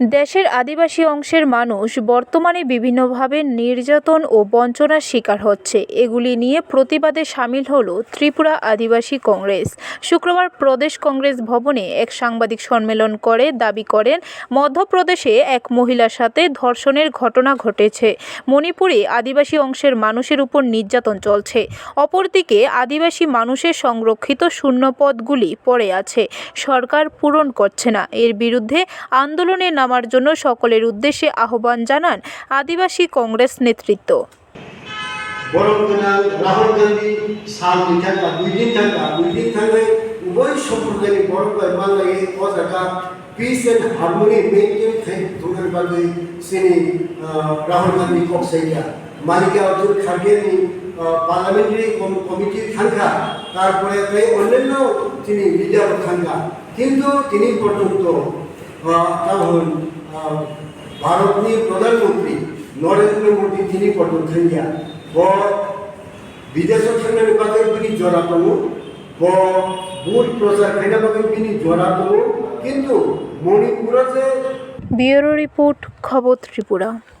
দেশের আদিবাসী অংশের মানুষ বর্তমানে বিভিন্নভাবে নির্যাতন ও বঞ্চনার শিকার হচ্ছে। এগুলি নিয়ে প্রতিবাদে সামিল হল ত্রিপুরা আদিবাসী কংগ্রেস। শুক্রবার প্রদেশ কংগ্রেস ভবনে এক সাংবাদিক সম্মেলন করে দাবি করেন, মধ্যপ্রদেশে এক মহিলার সাথে ধর্ষণের ঘটনা ঘটেছে। মণিপুরে আদিবাসী অংশের মানুষের উপর নির্যাতন চলছে। অপরদিকে আদিবাসী মানুষের সংরক্ষিত শূন্যপদগুলি পড়ে আছে। সরকার পূরণ করছে না। এর বিরুদ্ধে আন্দোলনে নামার জন্য সকলের উদ্দেশ্যে আহ্বান জানান আদিবাসী কংগ্রেস নেতৃত্ব। পার্লামেন্টারি তারপরে অন্যান্য তিনি লিডার থাকা কিন্তু তিনি পর্যন্ত ভারতনি প্রধানমন্ত্রী নরেন্দ্র মোদী, তিনি থাকা ব বিদেশত থাকলে বাদে বিনি জড়াতমু। ব, ভুল প্রচার খাইনা বাদে বিনি জড়াতমু। কিন্তু মণিপুরে যে ব্যুরো রিপোর্ট, খবর ত্রিপুরা।